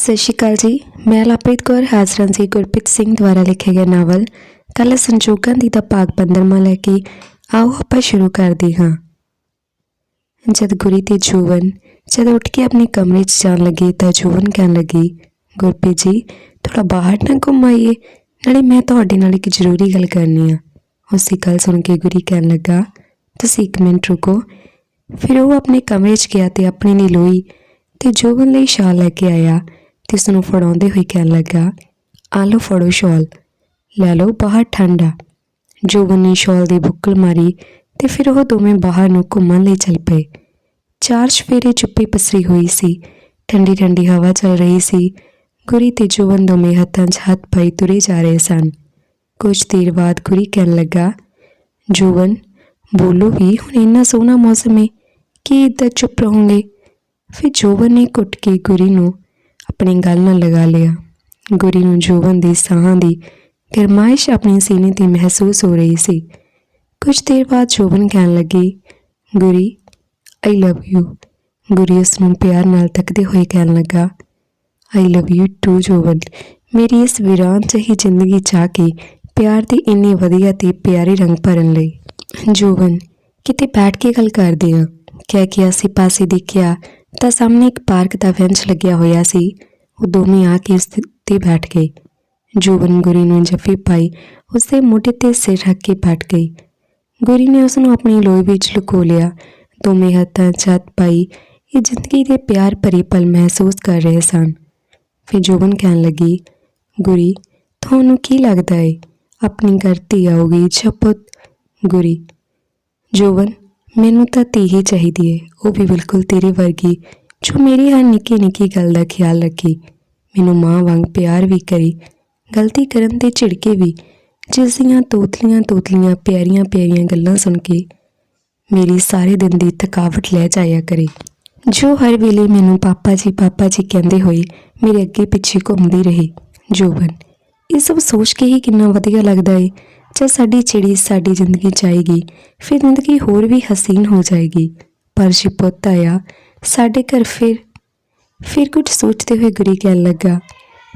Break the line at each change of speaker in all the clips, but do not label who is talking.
ਸਤਿ ਸ਼੍ਰੀ ਅਕਾਲ ਜੀ। ਮੈਂ ਲਵਪ੍ਰੀਤ ਕੌਰ, ਹਾਜ਼ਰਾਂ ਜੀ ਗੁਰਪ੍ਰੀਤ ਸਿੰਘ ਦੁਆਰਾ ਲਿਖੇ ਗਏ ਨਾਵਲ ਕੱਲ ਸੰਜੋਗਾਂ ਦੀ ਦਾ ਭਾਗ 15ਵਾਂ ਲੈ ਕੇ। ਆਓ ਆਪਾਂ ਸ਼ੁਰੂ ਕਰਦੇ ਹਾਂ। ਜਦ ਗੁਰੀ ਤੇ ਜੂਵਨ, ਜਦ ਉੱਠ ਕੇ ਆਪਣੇ ਕਮਰੇ 'ਚ ਜਾਣ ਲੱਗੇ ਤਾਂ ਜੋਵਨ ਕਹਿਣ ਲੱਗੀ, ਗੁਰਪ੍ਰੀਤ ਜੀ ਥੋੜਾ ਬਾਹਰ ਨਾ ਘੁੰਮ ਆਈਏ। ਨਾਲੇ ਮੈਂ ਤੁਹਾਡੇ ਨਾਲ ਇੱਕ ਜ਼ਰੂਰੀ ਗੱਲ ਕਰਨੀ ਆ। ਉਸੇ ਗੱਲ ਸੁਣ ਕੇ ਗੁਰੀ ਕਹਿਣ ਲੱਗਾ, ਤੁਸੀਂ ਇੱਕ ਮਿੰਟ ਰੁਕੋ। ਫਿਰ ਉਹ ਆਪਣੇ ਕਮਰੇ 'ਚ ਗਿਆ ਤੇ ਆਪਣੇ ਲਈ ਲੋਈ ਤੇ ਜੋਬਨ ਲਈ ਸ਼ਾਲ ਲੈ ਕੇ ਆਇਆ। ਤੇ ਉਸ ਨੂੰ ਫੜਾਉਂਦੇ ਹੋਏ ਕਹਿਣ ਲੱਗਾ, ਆ ਲਓ ਫੜੋ ਸ਼ਾਲ। ਲੈ ਲਓ, ਬਾਹਰ ਠੰਡਾ ਜੋਬਨ ਨੇ ਸ਼ਾਲ ਦੀ ਬੁੱਕਲ ਮਾਰੀ ਤੇ ਫਿਰ ਉਹ ਦੋਵੇਂ ਬਾਹਰ ਨੂੰ ਘੁੰਮਣ ਲਈ ਚੱਲ ਪਏ। ਚਾਰ ਸਵੇਰੇ ਚੁੱਪੀ ਪਸਰੀ ਹੋਈ ਸੀ। ਠੰਡੀ ਠੰਡੀ ਹਵਾ ਚੱਲ ਰਹੀ ਸੀ। ਗੁਰੀ ਤੇ ਜੋਬਨ ਦੋਵੇਂ ਹੱਥਾਂ 'ਚ ਹੱਥ ਪਾਈ ਤੁਰੇ ਜਾ ਰਹੇ ਸਨ। ਕੁਝ ਦੇਰ ਬਾਅਦ ਗੁਰੀ ਕਹਿਣ ਲੱਗਾ, ਜੋਬਨ, ਬੋਲੋ ਵੀ ਹੁਣ ਇੰਨਾ ਸੋਹਣਾ ਮੌਸਮ ਹੈ ਕਿ ਇੱਦਾਂ ਚੁੱਪ ਰਹੋਗੇ? ਫਿਰ ਜੋਬਨ ਨੇ ਘੁੱਟ ਕੇ ਗੁਰੀ ਨੂੰ ਆਪਣੀ ਗੱਲ ਨਾਲ ਲਗਾ ਲਿਆ। ਗੁਰੀ ਨੂੰ ਜੋਬਨ ਦੀ ਸਾਹਾਂ ਦੀ ਗਰਮਾਇਸ਼ ਆਪਣੇ ਸੀਨੇ ਤੇ ਮਹਿਸੂਸ ਹੋ ਰਹੀ ਸੀ। ਕੁਝ ਦੇਰ ਬਾਅਦ ਜੋਬਨ ਕਹਿਣ ਲੱਗੀ, Guri I love you Guri ਉਸ ਨੂੰ ਪਿਆਰ ਨਾਲ ਤੱਕਦੇ ਹੋਏ ਕਹਿਣ ਲੱਗਾ I love you too Joban. ਮੇਰੀ ਇਸ ਵੀਰਾਨ ਜਿਹੀ ਜ਼ਿੰਦਗੀ ਚਾਹ ਕੇ ਪਿਆਰ ਦੀ ਇੰਨੀ ਵਧੀਆ ਤੇ ਪਿਆਰੇ ਰੰਗ ਭਰਨ ਲਈ। ਜੋਬਨ, ਕਿਤੇ ਬੈਠ ਕੇ ਗੱਲ ਕਰਦੇ ਆ। ਕਹਿ ਕੇ ਅਸੀਂ ਪਾਸੇ ਦੇਖਿਆ ਤਾਂ ਸਾਹਮਣੇ ਇੱਕ ਪਾਰਕ ਦਾ ਬੈਂਚ ਲੱਗਿਆ ਹੋਇਆ ਸੀ। ਉਹ ਦੋਵੇਂ ਆ ਕੇ ਉਸ ਤੇ ਬੈਠ ਗਏ। ਜੋਬਨ ਗੁਰੀ ਨੂੰ ਜੱਫੀ ਪਾਈ ਉਸ ਦੇ ਮੋਢੇ ਤੇ ਸਿਰ ਰੱਖ ਕੇ ਬੈਠ ਗਈ। ਗੁਰੀ ਨੇ ਉਸ ਨੂੰ ਆਪਣੀ ਲੋਈ ਵਿੱਚ ਲੁਕੋ ਲਿਆ। ਦੋਵੇਂ ਹੱਥਾਂ ਛੱਤ ਪਾਈ, ਇਹ ਜ਼ਿੰਦਗੀ ਦੇ ਪਿਆਰ ਭਰੇ ਪਲ ਮਹਿਸੂਸ ਕਰ ਰਹੇ ਸਨ। ਫਿਰ ਜੋਬਨ ਕਹਿਣ ਲੱਗੀ, ਗੁਰੀ, ਤੁਹਾਨੂੰ ਕੀ ਲੱਗਦਾ ਏ? ਆਪਣੀ ਘਰ ਧੀ ਆਉਗੀ ਛਪਤ ਗੁਰੀ, ਜੋਬਨ, ਮੈਨੂੰ ਤਾਂ ਧੀ ਹੀ ਚਾਹੀਦੀ ਹੈ ਉਹ ਵੀ ਬਿਲਕੁਲ ਤੇਰੇ ਵਰਗੀ ਜੋ ਮੇਰੀ ਹਰ ਨਿੱਕੀ ਨਿੱਕੀ ਗੱਲ ਦਾ ਖਿਆਲ ਰੱਖੇ, ਮੈਨੂੰ ਮਾਂ ਵਾਂਗ ਪਿਆਰ ਵੀ ਕਰੇ, ਗਲਤੀ ਕਰਨ ਤੇ ਝਿੜਕੇ ਵੀ, ਜਿਸ ਦੀਆਂ ਤੋਤਲੀਆਂ ਤੋਤਲੀਆਂ ਪਿਆਰੀਆਂ ਪਿਆਰੀਆਂ ਗੱਲਾਂ ਸੁਣ ਕੇ ਮੇਰੀ ਸਾਰੇ ਦਿਨ ਦੀ ਥਕਾਵਟ ਲੈ ਜਾਇਆ ਕਰੇ। ਜੋ ਹਰ ਵੇਲੇ ਮੈਨੂੰ ਪਾਪਾ ਜੀ ਪਾਪਾ ਜੀ ਕਹਿੰਦੇ ਹੋਏ ਮੇਰੇ ਅੱਗੇ ਪਿੱਛੇ ਘੁੰਮਦੀ ਰਹੇ, ਜੋਬਨ, ਇਹ ਸਭ ਸੋਚ ਕੇ ਹੀ ਕਿੰਨਾ ਵਧੀਆ ਲੱਗਦਾ ਏ ਜੇ ਸਾਡੀ ਚਿੜੀ ਸਾਡੀ ਜ਼ਿੰਦਗੀ 'ਚ ਆਏਗੀ ਫਿਰ ਜ਼ਿੰਦਗੀ ਹੋਰ ਵੀ ਹਸੀਨ ਹੋ ਜਾਏਗੀ। ਪਰ ਜੇ ਪੁੱਤ ਆਇਆ ਸਾਡੇ ਘਰ ਫਿਰ ਫਿਰ ਕੁਝ ਸੋਚਦੇ ਹੋਏ ਗੁਰੀ ਕਹਿਣ ਲੱਗਾ,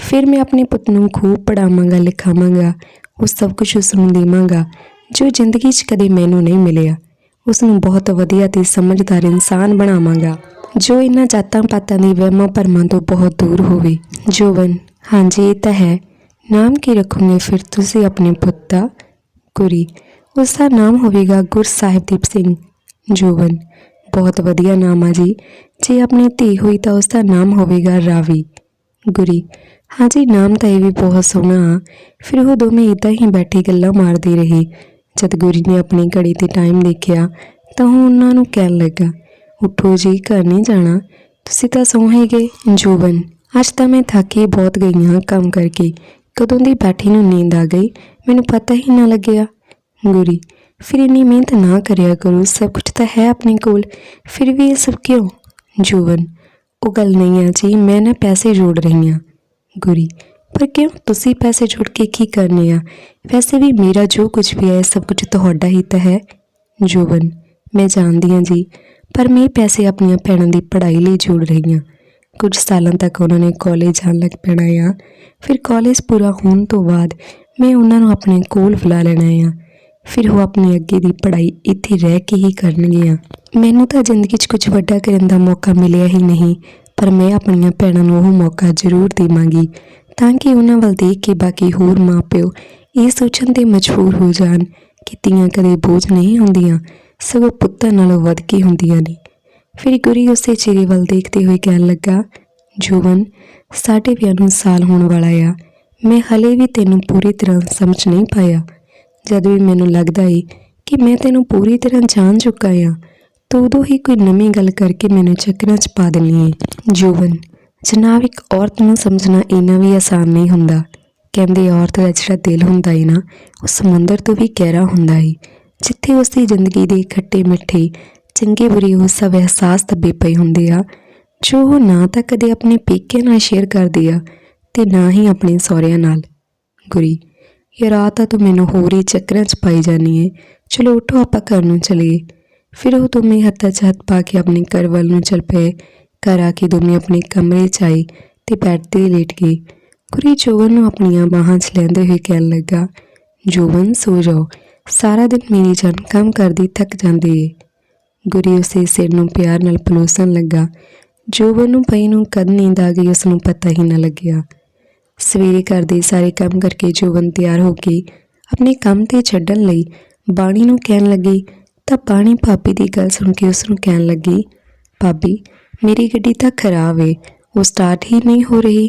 ਫਿਰ ਮੈਂ ਆਪਣੇ ਪੁੱਤ ਨੂੰ ਖੂਬ ਪੜਾਵਾਂਗਾ ਲਿਖਾਵਾਂਗਾ, ਉਹ ਸਭ ਕੁਝ ਉਸ ਨੂੰ ਦੇਵਾਂਗਾ, ਜੋ ਜ਼ਿੰਦਗੀ 'ਚ ਕਦੇ ਮੈਨੂੰ ਨਹੀਂ ਮਿਲਿਆ। ਉਸ ਨੂੰ ਬਹੁਤ ਵਧੀਆ ਤੇ ਸਮਝਦਾਰ ਇਨਸਾਨ ਬਣਾਵਾਂਗਾ, ਜੋ ਇਹਨਾਂ ਜਾਤਾਂ ਪਾਤਾਂ ਦੀ ਵਹਿਮਾਂ ਭਰਮਾਂ ਤੋਂ ਬਹੁਤ ਦੂਰ ਹੋਵੇ। ਜੋਵਨ ਹਾਂਜੀ, ਇਹ ਤਾਂ ਹੈ। ਨਾਮ ਕੀ ਰੱਖੋਗੇ ਫਿਰ ਤੁਸੀਂ ਆਪਣੇ ਪੁੱਤ ਦਾ? ਗੁਰੀ, ਉਸ ਦਾ ਨਾਮ ਹੋਵੇਗਾ ਗੁਰ ਸਾਹਿਬਦੀਪ ਸਿੰਘ। ਜੋਵਨ ਬਹੁਤ ਵਧੀਆ ਨਾਮ ਆ ਜੀ। ਜੇ ਆਪਣੀ ਧੀ ਹੋਈ ਤਾਂ ਉਸ ਦਾ ਨਾਮ ਹੋਵੇਗਾ ਰਾਵੀ। ਗੁਰੀ ਹਾਂਜੀ ਨਾਮ ਤਾਂ ਇਹ ਵੀ ਬਹੁਤ ਸੋਹਣਾ ਆ। ਫਿਰ ਉਹ ਦੋਵੇਂ ਇਦਾਂ ਹੀ ਬੈਠੇ ਗੱਲਾਂ ਮਾਰਦੇ ਰਹੇ। ਜਦ ਗੁਰੀ ਨੇ ਆਪਣੀ ਘੜੀ ਤੇ ਟਾਈਮ ਦੇਖਿਆ, ਤਾਂ ਉਹ ਉਹਨਾਂ ਨੂੰ ਕਹਿਣ ਲੱਗਾ, ਉੱਠੋ ਜੀ, ਘਰ ਨਹੀਂ ਜਾਣਾ। ਤੁਸੀਂ ਤਾਂ ਸੌਂ ਹੀ ਗਏ, ਜੋਬਨ। ਅੱਜ ਤਾਂ ਮੈਂ ਥੱਕੀ ਬਹੁਤ ਗਈ ਹਾਂ ਕੰਮ ਕਰਕੇ। ਕਦੋਂ ਦੀ ਬੈਠੀ ਨੂੰ ਨੀਂਦ ਆ ਗਈ? ਮੈਨੂੰ ਪਤਾ ਹੀ ਨਾ ਲੱਗਿਆ। ਗੁਰੀ ਫਿਰ ਇੰਨੀ ਮਿਹਨਤ ਨਾ ਕਰਿਆ ਕਰੋ, ਸਭ ਕੁਝ ਤਾਂ ਹੈ ਆਪਣੇ ਕੋਲ। ਫਿਰ ਵੀ ਇਹ ਸਭ ਕਿਉਂ? ਜੂਵਨ ਉਹ ਗੱਲ ਨਹੀਂ ਆ ਜੀ, ਮੈਂ ਨਾ ਪੈਸੇ ਜੋੜ ਰਹੀ ਹਾਂ। ਗੁਰੀ, ਪਰ ਕਿਉਂ? ਤੁਸੀਂ ਪੈਸੇ ਜੋੜ ਕੇ ਕੀ ਕਰਨੇ ਆ? ਵੈਸੇ ਵੀ ਮੇਰਾ ਜੋ ਕੁਝ ਵੀ ਹੈ ਸਭ ਕੁਝ ਤੁਹਾਡਾ ਹੀ ਤਾਂ ਹੈ। ਜੂਵਨ ਮੈਂ ਜਾਣਦੀ ਹਾਂ ਜੀ, ਪਰ ਮੈਂ ਪੈਸੇ ਆਪਣੀਆਂ ਭੈਣਾਂ ਦੀ ਪੜ੍ਹਾਈ ਲਈ ਜੋੜ ਰਹੀ ਹਾਂ। ਕੁਝ ਸਾਲਾਂ ਤੱਕ ਉਹਨਾਂ ਨੇ ਕਾਲਜ ਜਾਣ ਲੱਗ ਪੈਣਾ ਆ। ਫਿਰ ਕਾਲਜ ਪੂਰਾ ਹੋਣ ਤੋਂ ਬਾਅਦ ਮੈਂ ਉਹਨਾਂ ਨੂੰ ਆਪਣੇ ਕੋਲ ਬੁਲਾ ਲੈਣਾ ਆ। ਫਿਰ ਉਹ ਆਪਣੀ ਅੱਗੇ ਦੀ ਪੜ੍ਹਾਈ ਇੱਥੇ ਰਹਿ ਕੇ ਹੀ ਕਰਨਗੀਆਂ ਮੈਨੂੰ ਤਾਂ ਜ਼ਿੰਦਗੀ 'ਚ ਕੁਝ ਵੱਡਾ ਕਰਨ ਦਾ ਮੌਕਾ ਮਿਲਿਆ ਹੀ ਨਹੀਂ, ਪਰ ਮੈਂ ਆਪਣੀਆਂ ਭੈਣਾਂ ਨੂੰ ਉਹ ਮੌਕਾ ਜ਼ਰੂਰ ਦੇਵਾਂਗੀ, ਤਾਂ ਕਿ ਉਹਨਾਂ ਵੱਲ ਦੇਖ ਕੇ ਬਾਕੀ ਹੋਰ ਮਾਪਿਓ ਇਹ ਸੋਚਣ ਤੇ ਮਜਬੂਰ ਹੋ ਜਾਣ ਕਿ ਧੀਆਂ ਕਦੇ ਬੋਝ ਨਹੀਂ ਹੁੰਦੀਆਂ, ਸਗੋਂ ਪੁੱਤਾਂ ਨਾਲੋਂ ਵੱਧ ਕੇ ਹੁੰਦੀਆਂ ਨੇ। ਫਿਰ ਗੁਰੀ ਉਸੇ ਚਿਹਰੇ ਵੱਲ ਦੇਖਦੇ ਹੋਏ ਕਹਿਣ ਲੱਗਾ ਜੋਵਨ ਸਾਡੇ ਵਿਆਹ ਨੂੰ ਸਾਲ ਹੋਣ ਵਾਲਾ ਆ। ਮੈਂ ਹਲੇ ਵੀ ਤੈਨੂੰ ਪੂਰੀ ਤਰ੍ਹਾਂ ਸਮਝ ਨਹੀਂ ਪਾਇਆ। ਜਦ ਵੀ ਮੈਨੂੰ ਲੱਗਦਾ ਏ ਕਿ ਮੈਂ ਤੈਨੂੰ ਪੂਰੀ ਤਰ੍ਹਾਂ ਜਾਣ ਚੁੱਕਾ ਆ, ਤਾਂ ਉਦੋਂ ਹੀ ਕੋਈ ਨਵੀਂ ਗੱਲ ਕਰਕੇ ਮੈਨੂੰ ਚੱਕਰਾਂ 'ਚ ਪਾ ਦੇਣੀ ਏ। ਜੋਵਨ ਜਨਾਬ ਇੱਕ ਔਰਤ ਨੂੰ ਸਮਝਣਾ ਇੰਨਾ ਵੀ ਆਸਾਨ ਨਹੀਂ ਹੁੰਦਾ। ਕਹਿੰਦੇ ਔਰਤ ਦਾ ਜਿਹੜਾ ਦਿਲ ਹੁੰਦਾ ਏ ਨਾ, ਉਹ ਸਮੁੰਦਰ ਤੋਂ ਵੀ ਗਹਿਰਾ ਹੁੰਦਾ ਏ, ਜਿੱਥੇ ਉਸ ਦੀ ਜ਼ਿੰਦਗੀ ਦੇ ਖੱਟੇ ਮਿੱਠੇ, ਚੰਗੇ ਬੁਰੇ ਉਹ ਸਭ ਅਹਿਸਾਸ ਦੱਬੇ ਪਏ ਹੁੰਦੇ ਆ, ਜੋ ਉਹ ਨਾ ਤਾਂ ਕਦੇ ਆਪਣੇ ਪੇਕਿਆਂ ਨਾਲ ਸ਼ੇਅਰ ਕਰਦੀ ਆ, ਤੇ ਨਾ ਹੀ ਆਪਣੇ ਸਹੁਰਿਆਂ ਨਾਲ। ਗੁਰੀ ਇਹ ਰਾਤ ਆ ਤੂੰ ਮੈਨੂੰ ਹੋਰ ਹੀ ਚੱਕਰਾਂ 'ਚ ਪਾਈ ਜਾਨੀ ਏ। ਚਲੋ ਉਠੋ, ਆਪਾਂ ਘਰ ਨੂੰ ਚਲੀਏ। ਫਿਰ ਉਹ ਦੋਵੇਂ ਹੱਥਾਂ 'ਚ ਹੱਥ ਪਾ ਕੇ ਆਪਣੇ ਘਰ ਵੱਲ ਨੂੰ ਚੱਲ ਪਏ। ਘਰ ਆ ਕੇ ਦੋਵੇਂ ਆਪਣੇ ਕਮਰੇ 'ਚ ਆਏ ਤੇ ਬੈੱਡ ਤੇ ਲੇਟ ਗਈ ਗੁਰੀ ਜੋਵਨ ਨੂੰ ਆਪਣੀਆਂ ਬਾਹਾਂ 'ਚ ਲੈਂਦੇ ਹੋਏ ਕਹਿਣ ਲੱਗਾ ਜੋਵਨ ਸੋ ਜਾਓ। ਸਾਰਾ ਦਿਨ ਮੇਰੀ ਜਾਨ ਕੰਮ ਕਰਦੀ ਥੱਕ ਜਾਂਦੀ ਏ। ਗੁਰੀ ਉਸੇ ਸਿਰ ਨੂੰ ਪਿਆਰ ਨਾਲ ਪਲੋਸਣ ਲੱਗਾ। ਜੋਵਨ ਨੂੰ ਪਈ ਨੂੰ ਕਦ ਨੀਂਦ ਆ ਗਈ ਉਸ ਨੂੰ ਪਤਾ ਹੀ ਨਾ ਲੱਗਿਆ। ਸਵੇਰੇ ਘਰ ਦੇ ਸਾਰੇ ਕੰਮ ਕਰਕੇ ਜੋਬਨ ਤਿਆਰ ਹੋ ਕੇ ਆਪਣੇ ਕੰਮ ਤੇ ਛੱਡਣ ਲਈ ਬਾਣੀ ਨੂੰ ਕਹਿਣ ਲੱਗੀ, ਤਾਂ ਬਾਣੀ ਭਾਬੀ ਦੀ ਗੱਲ ਸੁਣ ਕੇ ਉਸ ਨੂੰ ਕਹਿਣ ਲੱਗੀ, ਭਾਬੀ, ਮੇਰੀ ਗੱਡੀ ਤਾਂ ਖਰਾਬ ਏ, ਉਹ ਸਟਾਰਟ ਹੀ ਨਹੀਂ ਹੋ ਰਹੀ।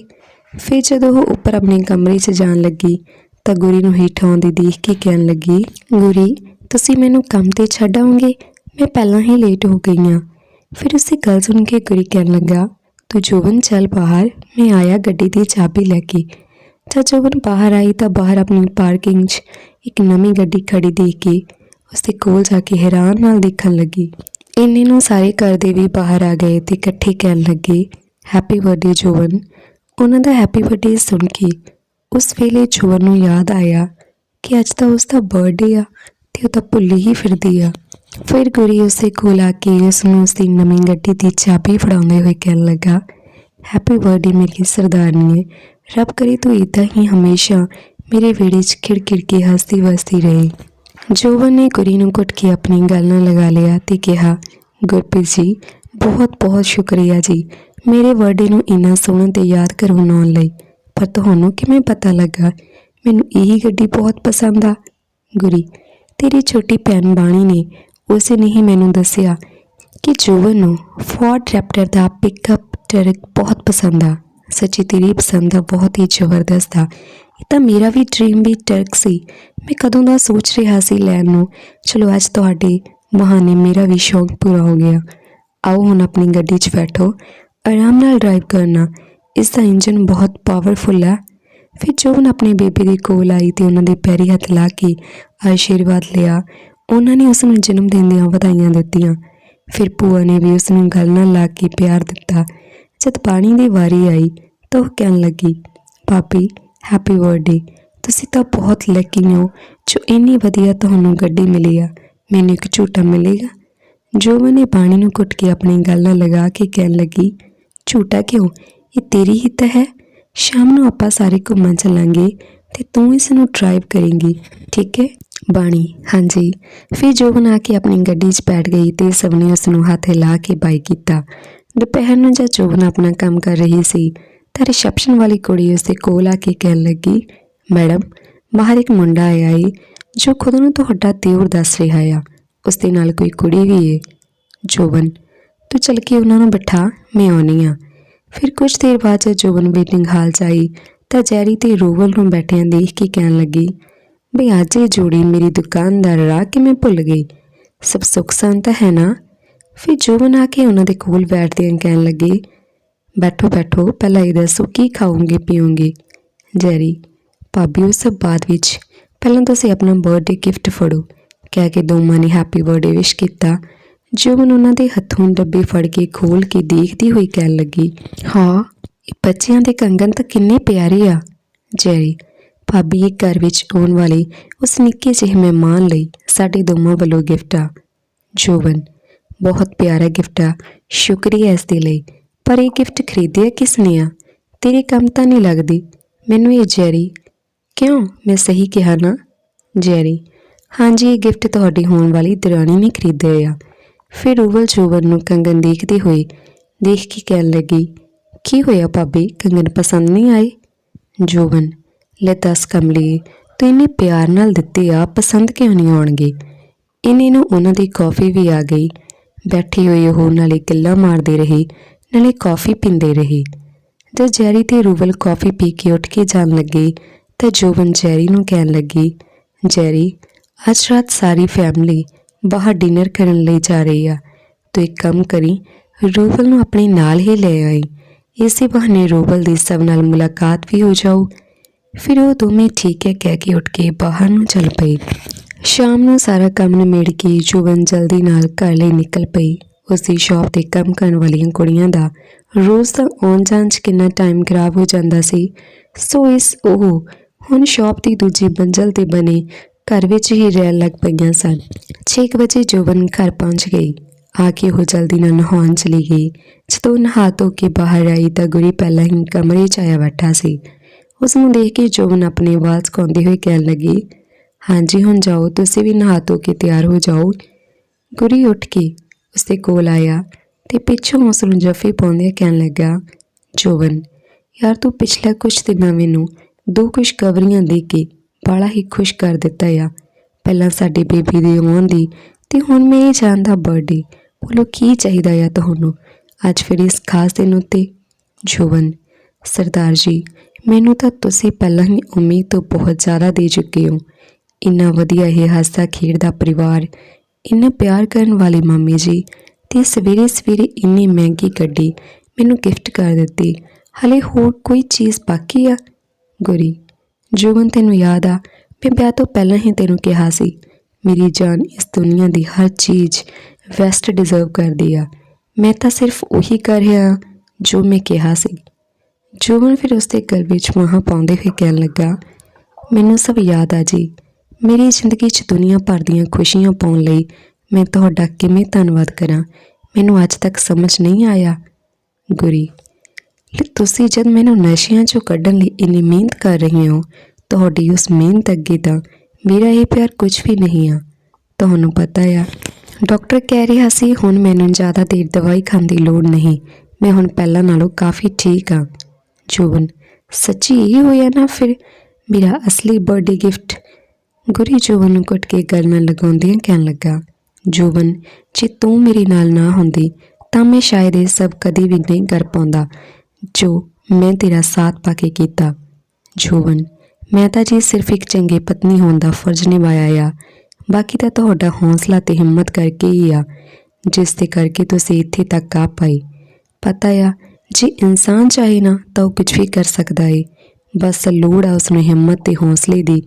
ਫਿਰ ਜਦੋਂ ਉਹ ਉੱਪਰ ਆਪਣੇ ਕਮਰੇ 'ਚ ਜਾਣ ਲੱਗੀ, ਤਾਂ ਗੁਰੀ ਨੂੰ ਹੇਠਾਂ ਆਉਂਦੀ ਦੇਖ ਕੇ ਕਹਿਣ ਲੱਗੀ, ਗੁਰੀ, ਤੁਸੀਂ ਮੈਨੂੰ ਕੰਮ ਤੇ ਛੱਡ ਆਓਗੇ? ਮੈਂ ਪਹਿਲਾਂ ਹੀ ਲੇਟ ਹੋ ਗਈ ਹਾਂ ਫਿਰ ਉਸੇ ਗੱਲ ਸੁਣ ਕੇ ਗੁਰੀ ਕਹਿਣ ਲੱਗਾ ਤੂੰ ਜੋਬਨ ਚੱਲ ਬਾਹਰ ਮੈਂ ਆਇਆ ਗੱਡੀ ਦੀ ਚਾਬੀ ਲੈ ਕੇ ਜਦ ਜੋਬਨ ਬਾਹਰ ਆਈ ਤਾਂ ਬਾਹਰ ਆਪਣੀ ਪਾਰਕਿੰਗ 'ਚ ਇੱਕ ਨਵੀਂ ਗੱਡੀ ਖੜੀ ਦੇਖ ਕੇ ਉਸਦੇ ਕੋਲ ਜਾ ਕੇ ਹੈਰਾਨ ਨਾਲ ਦੇਖਣ ਲੱਗੀ ਇੰਨੇ ਨੂੰ ਸਾਰੇ ਘਰ ਦੇ ਵੀ ਬਾਹਰ ਆ ਗਏ ਤੇ ਇਕੱਠੇ ਕਹਿਣ ਲੱਗੇ ਹੈਪੀ ਬਰਥਡੇ ਜੋਬਨ ਉਹਨਾਂ ਦਾ ਹੈਪੀ ਬਰਥਡੇ ਸੁਣ ਕੇ ਉਸ ਵੇਲੇ ਜੋਬਨ ਨੂੰ ਯਾਦ ਆਇਆ ਕਿ ਅੱਜ ਤਾਂ ਉਸ ਦਾ ਬਰਥਡੇ ਆ ਤੇ ਉਹ ਤਾਂ ਭੁੱਲ ਹੀ ਫਿਰਦੀ ਆ ਫਿਰ ਗੁਰੀ ਉਸੇ ਕੋਲ ਆ ਕੇ ਉਸ ਨੂੰ ਉਸ ਦੀ ਨਵੀਂ ਗੱਡੀ ਦੀ ਚਾਬੀ ਫੜਾਉਂਦੇ ਹੋਏ ਕਹਿਣ ਲੱਗਾ ਹੈਪੀ ਬਰਥਡੇ ਮੇਰੀ ਸਰਦਾਰਨੀ ਰੱਬ ਕਰੇ ਤੂੰ ਇਦਾਂ ਹੀ ਹਮੇਸ਼ਾ ਮੇਰੇ ਵਿਹੜੇ 'ਚ ਖਿੜਖਿੜ ਕੇ ਹੱਸਦੀ ਵਸਦੀ ਰਹੇ। ਜੋਬਨ ਨੇ ਗੁਰੀ ਨੂੰ ਘੁੱਟ ਕੇ ਆਪਣੀ ਗੱਲ ਨਾਲ ਲਗਾ ਲਿਆ ਤੇ ਕਿਹਾ, ਗੁਰਪ੍ਰੀਤ ਜੀ, ਬਹੁਤ ਬਹੁਤ ਸ਼ੁਕਰੀਆ ਜੀ। ਮੇਰੇ ਬਰਥਡੇ ਨੂੰ ਇੰਨਾ ਸੋਹਣਾ ਤੇ ਯਾਦ ਕਰਵਾਉਣ ਲਈ। ਪਰ ਤੁਹਾਨੂੰ ਕਿਵੇਂ ਪਤਾ ਲੱਗਾ? ਮੈਨੂੰ ਇਹ ਗੱਡੀ ਬਹੁਤ ਪਸੰਦ ਆ। ਗੁਰੀ, ਤੇਰੀ ਛੋਟੀ ਭੈਣ ਬਾਣੀ ਨੇ ਉਸੇ ਨੇ ਹੀ ਮੈਨੂੰ ਦੱਸਿਆ ਕਿ ਜੋਵਨ ਨੂੰ ਫੋਰਡ ਰੈਪਟਰ ਦਾ ਪਿਕਅਪ ਟਰੱਕ ਬਹੁਤ ਪਸੰਦ ਆ। ਸੱਚੀ ਤੇਰੀ ਪਸੰਦ ਆ, ਬਹੁਤ ਹੀ ਜ਼ਬਰਦਸਤ ਆ। ਇਹ ਤਾਂ ਮੇਰਾ ਵੀ ਡ੍ਰੀਮ ਵੀ ਟਰੱਕ ਸੀ। ਮੈਂ ਕਦੋਂ ਦਾ ਸੋਚ ਰਿਹਾ ਸੀ ਲੈਣ ਨੂੰ। ਚਲੋ ਅੱਜ ਤੁਹਾਡੇ ਬਹਾਨੇ ਮੇਰਾ ਵੀ ਸ਼ੌਂਕ ਪੂਰਾ ਹੋ ਗਿਆ। ਆਓ ਹੁਣ ਆਪਣੀ ਗੱਡੀ 'ਚ ਬੈਠੋ। ਆਰਾਮ ਨਾਲ ਡਰਾਈਵ ਕਰਨਾ। ਇਸ ਦਾ ਇੰਜਨ ਬਹੁਤ ਪਾਵਰਫੁਲ ਹੈ ਫਿਰ ਜੋਬਨ ਆਪਣੇ ਬੇਬੀ ਦੇ ਕੋਲ ਆਈ ਤੇ ਉਹਨਾਂ ਦੇ ਪੈਰੀ ਹੱਥ ਲਾ ਕੇ ਆਸ਼ੀਰਵਾਦ ਲਿਆ। ਉਹਨਾਂ ਨੇ ਉਸ ਨੂੰ ਜਨਮ ਦਿਨ ਦੀਆਂ ਵਧਾਈਆਂ ਦਿੱਤੀਆਂ। ਫਿਰ ਭੂਆ ਨੇ ਵੀ ਉਸ ਨੂੰ ਗੱਲ ਨਾਲ ਲਾ ਕੇ ਪਿਆਰ ਦਿੱਤਾ। ਜਦ ਪਾਣੀ ਦੀ ਵਾਰੀ ਆਈ ਤਾਂ ਉਹ ਕਹਿਣ ਲੱਗੀ ਪਾਪੀ ਹੈਪੀ ਬਰਥਡੇ ਤੁਸੀਂ ਤਾਂ ਬਹੁਤ ਲੱਕੀ ਹੋ, ਜੋ ਇੰਨੀ ਵਧੀਆ ਤੁਹਾਨੂੰ ਗੱਡੀ ਮਿਲੀ ਆ। ਮੈਨੂੰ ਇੱਕ ਝੂਟਾ ਮਿਲੇਗਾ? ਜੋਬਨ ਨੇ ਪਾਣੀ ਨੂੰ ਘੁੱਟ ਕੇ ਆਪਣੀ ਗੱਲ ਨਾਲ ਲਗਾ ਕੇ ਕਹਿਣ ਲੱਗੀ, ਝੂਟਾ ਕਿਉਂ? ਇਹ ਤੇਰੀ ਹੀ ਤਾਂ ਹੈ। ਸ਼ਾਮ ਨੂੰ ਆਪਾਂ ਸਾਰੇ ਘੁੰਮਣ ਚੱਲਾਂਗੇ ਤੇ ਤੂੰ ਇਸ ਨੂੰ ਡਰਾਈਵ ਕਰੇਂਗੀ, ਠੀਕ ਹੈ? ਬਾਣੀ। ਹਾਂਜੀ। ਫਿਰ ਜੋਬਨ ਆ ਕੇ ਆਪਣੀ ਗੱਡੀ 'ਚ ਬੈਠ ਗਈ ਤੇ ਸਭ ਨੇ ਉਸ ਨੂੰ ਹੱਥ ਹਿਲਾ ਕੇ ਬਾਈ ਕੀਤਾ। ਦੁਪਹਿਰ ਨੂੰ ਜਦ ਜੋਬਨ ਆਪਣਾ ਕੰਮ ਕਰ ਰਹੀ ਸੀ, ਤਾਂ ਰਿਸੈਪਸ਼ਨ ਵਾਲੀ ਕੁੜੀ ਉਸ ਦੇ ਕੋਲ ਆ ਕੇ ਕਹਿਣ ਲੱਗੀ, ਮੈਡਮ, ਬਾਹਰ ਇੱਕ ਮੁੰਡਾ ਆਇਆ ਏ, ਜੋ ਖੁਦ ਨੂੰ ਤੁਹਾਡਾ ਦਿਓਰ ਦੱਸ ਰਿਹਾ ਆ। ਉਸ ਦੇ ਨਾਲ ਕੋਈ ਕੁੜੀ ਵੀ ਏ। ਜੋਬਨ, ਤੂੰ ਚੱਲ ਕੇ ਉਹਨਾਂ ਨੂੰ ਬਿਠਾ, ਮੈਂ ਆਉਣੀ ਆ। ਫਿਰ ਕੁਝ ਦੇਰ ਬਾਅਦ ਜਦ ਜੋਬਨ ਮੀਟਿੰਗ ਹਾਲ 'ਚ ਆਈ, ਤਾਂ ਜੈਰੀ ਤੇ ਰੋਵਲ ਨੂੰ ਬੈਠਿਆਂ ਦੇਖ ਕੇ ਕਹਿਣ ਲੱਗੀ ਬਈ ਅੱਜ ਇਹ ਜੋੜੀ ਮੇਰੀ ਦੁਕਾਨ ਦਾ ਰਾਹ ਕਿਵੇਂ ਭੁੱਲ ਗਈ। ਸਭ ਸੁੱਖ ਸੰਤ ਹੈ ਨਾ? ਫਿਰ ਜੋਬਨ ਆ ਕੇ ਉਹਨਾਂ ਦੇ ਕੋਲ ਬੈਠਦਿਆਂ ਕਹਿਣ ਲੱਗੀ, ਬੈਠੋ ਬੈਠੋ, ਪਹਿਲਾਂ ਇਹ ਦੱਸੋ ਕੀ ਖਾਓਗੇ ਪੀਓਗੇ ਜੈਰੀ, ਭਾਬੀ ਉਹ ਸਭ ਬਾਅਦ ਵਿੱਚ ਪਹਿਲਾਂ ਤੁਸੀਂ ਆਪਣਾ ਬਰਥਡੇ ਗਿਫਟ ਫੜੋ। ਕਹਿ ਕੇ ਦੋਵਾਂ ਨੇ ਹੈਪੀ ਬਰਥਡੇ ਵਿਸ਼ ਕੀਤਾ। ਜੋਬਨ ਉਹਨਾਂ ਦੇ ਹੱਥੋਂ ਡੱਬੇ ਫੜ ਕੇ ਖੋਲ ਕੇ ਦੇਖਦੀ ਹੋਈ ਕਹਿਣ ਲੱਗੀ, ਹਾਂ, ਇਹ ਬੱਚਿਆਂ ਦੇ ਕੰਗਨ ਤਾਂ ਕਿੰਨੇ ਪਿਆਰੇ ਆ। ਜੈਰੀ ਭਾਬੀ ਇਹ ਘਰ ਵਿੱਚ ਆਉਣ ਵਾਲੇ ਉਸ ਨਿੱਕੇ ਜਿਹੇ ਮਹਿਮਾਨ ਲਈ ਸਾਡੇ ਦੋਵਾਂ ਵੱਲੋਂ ਗਿਫਟ ਆ। ਜੋਬਨ, ਬਹੁਤ ਪਿਆਰਾ ਗਿਫਟ ਆ। ਸ਼ੁਕਰੀਆ ਇਸ ਦੇ ਲਈ। ਪਰ ਇਹ ਗਿਫਟ ਖਰੀਦਿਆ ਕਿਸ ਨੇ ਆ? ਤੇਰੇ ਕੰਮ ਤਾਂ ਨਹੀਂ ਲੱਗਦੀ। ਮੈਨੂੰ ਇਹ ਜੈਰੀ, ਕਿਉਂ? ਮੈਂ ਸਹੀ ਕਿਹਾ ਨਾ? ਜੈਰੀ, ਹਾਂਜੀ, ਇਹ ਗਿਫਟ ਤੁਹਾਡੀ ਹੋਣ ਵਾਲੀ ਦਰਾਣੀ ਨੇ ਖਰੀਦਿਆ ਆ। ਫਿਰ ਉਵਲ ਜੋਵਨ ਨੂੰ ਕੰਗਨ ਦੇਖਦੇ ਹੋਏ ਦੇਖ ਕੇ ਕਹਿਣ ਲੱਗੀ, ਕੀ ਹੋਇਆ ਭਾਬੀ? ਕੰਗਨ ਪਸੰਦ ਨਹੀਂ ਆਏ? ਜੋਵਨ ਲੈ ਦੱਸ ਕਮਲੀ, ਤੂੰ ਇੰਨੇ ਪਿਆਰ ਨਾਲ ਦਿੱਤੇ ਆ, ਪਸੰਦ ਕਿਉਂ ਨਹੀਂ ਆਉਣਗੇ? ਇੰਨੇ ਨੂੰ ਉਹਨਾਂ ਦੀ ਕਾਫੀ ਵੀ ਆ ਗਈ। ਬੈਠੀ ਹੋਈ ਉਹ ਨਾਲੇ ਗੱਲਾਂ ਮਾਰਦੇ ਰਹੇ, ਨਾਲੇ ਕਾਫੀ ਪੀਂਦੇ ਰਹੇ। ਜਦ ਜੈਰੀ ਤੇ ਰੂਵਲ ਕਾਫੀ ਪੀ ਕੇ ਉੱਠ ਕੇ ਜਾਣ ਲੱਗੇ, ਤਾਂ ਜੋਬਨ ਜੈਰੀ ਨੂੰ ਕਹਿਣ ਲੱਗੀ ਜੈਰੀ ਅੱਜ ਰਾਤ ਸਾਰੀ ਫੈਮਿਲੀ ਬਾਹਰ ਡਿਨਰ ਕਰਨ ਲਈ ਜਾ ਰਹੀ ਆ। ਤੂੰ ਇੱਕ ਕੰਮ ਕਰੀ, ਰੂਵਲ ਨੂੰ ਆਪਣੇ ਨਾਲ ਹੀ ਲੈ ਆਈ। ਇਸੇ ਬਹਾਨੇ ਰੂਵਲ ਦੀ ਸਭ ਨਾਲ ਮੁਲਾਕਾਤ ਵੀ ਹੋ ਜਾਊ। ਫਿਰ ਉਹ ਦੋਵੇਂ ਠੀਕ ਹੈ, ਕਹਿ ਕੇ ਉੱਠ ਕੇ ਬਾਹਰ ਨੂੰ ਚੱਲ ਪਈ ਸ਼ਾਮ ਨੂੰ ਸਾਰਾ ਕੰਮ ਨਿਮੇੜ ਕੇ ਜੁਵਨ ਜਲਦੀ ਨਾਲ ਘਰ ਲਈ ਨਿਕਲ ਪਈ। ਉਸ ਦੀ ਸ਼ਾਪ ਤੇ ਕੰਮ ਕਰਨ ਵਾਲੀਆਂ ਕੁੜੀਆਂ ਦਾ ਰੋਜ਼ ਦਾ ਆਉਣ ਜਾਣ 'ਚ ਕਿੰਨਾ ਟਾਈਮ ਖਰਾਬ ਹੋ ਜਾਂਦਾ ਸੀ। ਸੋ ਇਸ ਉਹ ਹੁਣ ਸ਼ਾਪ ਦੀ ਦੂਜੀ ਮੰਜ਼ਲ ਤੇ ਬਣੇ ਘਰ ਵਿੱਚ ਹੀ ਰਹਿਣ ਲੱਗ ਪਈਆਂ ਸਨ। 6 ਵਜੇ ਜੋਬਨ ਘਰ ਪਹੁੰਚ ਗਈ। ਆ ਕੇ ਉਹ ਜਲਦੀ ਨਾਲ ਨਹਾਉਣ ਚਲੀ ਗਈ। ਜਦੋਂ ਨਹਾ ਧੋ ਕੇ ਬਾਹਰ ਆਈ ਤਾਂ ਗੁਰੀ ਪਹਿਲਾਂ ਹੀ ਕਮਰੇ 'ਚ ਆਇਆ ਬੈਠਾ ਸੀ। ਉਸ ਨੂੰ ਦੇਖ ਕੇ ਜੋਬਨ ਆਪਣੀ ਆਵਾਜ਼ ਕਾਉਂਦੀ ਹੋਈ ਕਹਿਣ ਲੱਗੀ, ਹਾਂਜੀ, ਹੁਣ ਜਾਓ, ਤੁਸੀਂ ਵੀ ਨਹਾ ਧੋ ਕੇ ਤਿਆਰ ਹੋ ਜਾਓ। ਗੁਰੀ ਉੱਠ ਕੇ ਉਸਦੇ ਕੋਲ ਆਇਆ ਤੇ ਪਿੱਛੋਂ ਉਸ ਨੂੰ ਜੱਫੀ ਪਾਉਂਦਿਆਂ ਕਹਿਣ ਲੱਗਾ, ਜੋਬਨ, ਯਾਰ ਤੂੰ ਪਿਛਲੇ ਕੁਝ ਦਿਨਾਂ ਮੈਨੂੰ ਦੋ ਖੁਸ਼ਖਬਰੀਆਂ ਦੇ ਕੇ ਬੜਾ ਹੀ ਖੁਸ਼ ਕਰ ਦਿੱਤਾ ਆ। ਪਹਿਲਾਂ ਸਾਡੀ ਬੇਬੀ ਦੇ ਆਉਣ ਦੀ ਤੇ ਹੁਣ ਮੇਰੀ ਜਾਨ ਦਾ ਬਰਥਡੇ ਬੋਲੋ, ਕੀ ਚਾਹੀਦਾ ਆ ਤੁਹਾਨੂੰ? ਅੱਜ ਫਿਰ ਇਸ ਖਾਸ ਦਿਨ ਉੱਤੇ? ਜੋਬਨ ਸਰਦਾਰ ਜੀ, ਮੈਨੂੰ ਤਾਂ ਤੁਸੀਂ ਪਹਿਲਾਂ ਹੀ ਉਮੀਦ ਤੋਂ ਬਹੁਤ ਜ਼ਿਆਦਾ ਦੇ ਚੁੱਕੇ ਹੋ। ਇੰਨਾ ਵਧੀਆ ਇਹ ਹੱਸਦਾ ਖੇਡਦਾ ਪਰਿਵਾਰ, ਇੰਨਾ ਪਿਆਰ ਕਰਨ ਵਾਲੀ ਮੰਮੀ ਜੀ, ਤੇ ਸਵੇਰੇ ਸਵੇਰੇ ਇੰਨੀ ਮਹਿੰਗੀ ਗੱਡੀ ਮੈਨੂੰ ਗਿਫਟ ਕਰ ਦਿੱਤੀ। ਹਲੇ ਹੋਰ ਕੋਈ ਚੀਜ਼ ਬਾਕੀ ਆ? ਗੁਰੀ ਜੋਗਨ ਤੈਨੂੰ ਯਾਦ ਆ? ਮੈਂ ਵਿਆਹ ਤੋਂ ਪਹਿਲਾਂ ਹੀ ਤੈਨੂੰ ਕਿਹਾ ਸੀ, ਮੇਰੀ ਜਾਨ ਇਸ ਦੁਨੀਆ ਦੀ ਹਰ ਚੀਜ਼ ਵੈਸਟ ਡਿਜ਼ਰਵ ਕਰਦੀ ਆ। ਮੈਂ ਤਾਂ ਸਿਰਫ ਉਹੀ ਕਰ ਰਿਹਾ ਜੋ ਮੈਂ ਕਿਹਾ ਸੀ। ਜੋਬਨ ਫਿਰ ਉਸਦੇ ਗਲ ਵਿੱਚ ਮਹਾਂ ਪਾਉਂਦੇ ਹੋਏ ਕਹਿਣ ਲੱਗਾ, ਮੈਨੂੰ ਸਭ ਯਾਦ ਆ ਜੀ। ਮੇਰੀ ਜ਼ਿੰਦਗੀ 'ਚ ਦੁਨੀਆ ਭਰ ਦੀਆਂ ਖੁਸ਼ੀਆਂ ਪਾਉਣ ਲਈ ਮੈਂ ਤੁਹਾਡਾ ਕਿਵੇਂ ਧੰਨਵਾਦ ਕਰਾਂ? ਮੈਨੂੰ ਅੱਜ ਤੱਕ ਸਮਝ ਨਹੀਂ ਆਇਆ। ਗੁਰੀ, ਲੈ ਤੁਸੀਂ ਜਦ ਮੈਨੂੰ ਨਸ਼ਿਆਂ 'ਚੋਂ ਕੱਢਣ ਲਈ ਇੰਨੀ ਮਿਹਨਤ ਕਰ ਰਹੇ ਹੋ, ਤੁਹਾਡੀ ਉਸ ਮਿਹਨਤ ਅੱਗੇ ਤਾਂ ਮੇਰਾ ਇਹ ਪਿਆਰ ਕੁਝ ਵੀ ਨਹੀਂ ਆ। ਤੁਹਾਨੂੰ ਪਤਾ ਆ, ਡਾਕਟਰ ਕਹਿ ਰਿਹਾ ਸੀ, ਹੁਣ ਮੈਨੂੰ ਜ਼ਿਆਦਾ ਦੇਰ ਦਵਾਈ ਖਾਣ ਦੀ ਲੋੜ ਨਹੀਂ। ਮੈਂ ਹੁਣ ਪਹਿਲਾਂ ਨਾਲੋਂ ਕਾਫੀ ਠੀਕ ਆ ਜੋਬਨ ਸੱਚੀ ਇਹ ਹੋਇਆ ਨਾ, ਫਿਰ ਮੇਰਾ ਅਸਲੀ ਬਰਥਡੇ ਗਿਫਟ ਗੁਰੀ ਜੋਬਨ ਨੂੰ ਕੁੱਟ ਕੇ ਗੱਲ ਨਾਲ ਲਗਾਉਂਦਿਆਂ ਕਹਿਣ ਲੱਗਾ, ਜੋਬਨ, ਜੇ ਤੂੰ ਮੇਰੇ ਨਾਲ ਨਾ ਹੁੰਦੀ, ਤਾਂ ਮੈਂ ਸ਼ਾਇਦ ਇਹ ਸਭ ਕਦੀ ਵੀ ਨਹੀਂ ਕਰ ਪਾਉਂਦਾ ਜੋ ਮੈਂ ਤੇਰਾ ਸਾਥ ਪਾ ਕੇ ਕੀਤਾ। ਜੋਬਨ, ਮੈਂ ਤਾਂ ਜੀ ਸਿਰਫ ਇੱਕ ਚੰਗੇ ਪਤਨੀ ਹੋਣ ਦਾ ਫਰਜ਼ ਨਿਭਾਇਆ ਆ, ਬਾਕੀ ਤਾਂ ਤੁਹਾਡਾ ਹੌਸਲਾ ਤੇ ਹਿੰਮਤ ਕਰਕੇ ਹੀ ਆ, ਜਿਸ ਦੇ ਕਰਕੇ ਤੁਸੀਂ ਇੱਥੇ ਤੱਕ ਆ ਪਾਈ ਪਤਾ ਆ ਜੇ ਇਨਸਾਨ ਚਾਹੇ ਨਾ ਤਾਂ ਉਹ ਕੁਝ ਵੀ ਕਰ ਸਕਦਾ ਏ। ਬਸ ਲੋੜ ਆ ਉਸ ਨੂੰ ਹਿੰਮਤ ਤੇ ਹੌਸਲੇ ਦੀ